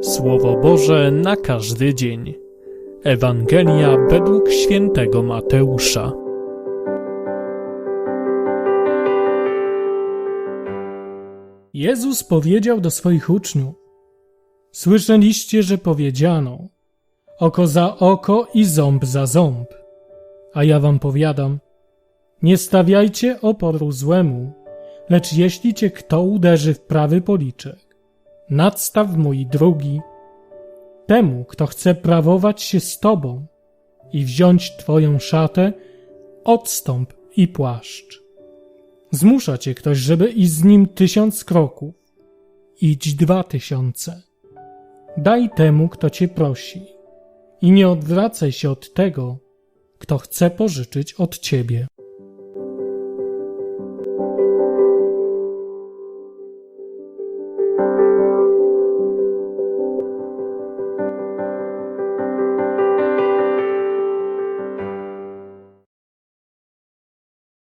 Słowo Boże na każdy dzień. Ewangelia według świętego Mateusza. Jezus powiedział do swoich uczniów: Słyszeliście, że powiedziano: oko za oko i ząb za ząb. A ja wam powiadam: Nie stawiajcie oporu złemu, lecz jeśli cię kto uderzy w prawy policzek, nadstaw mój drugi. Temu, kto chce prawować się z tobą i wziąć twoją szatę, odstąp i płaszcz. Zmusza cię ktoś, żeby iść z nim tysiąc kroków. Idź dwa tysiące. Daj temu, kto cię prosi i nie odwracaj się od tego, kto chce pożyczyć od ciebie.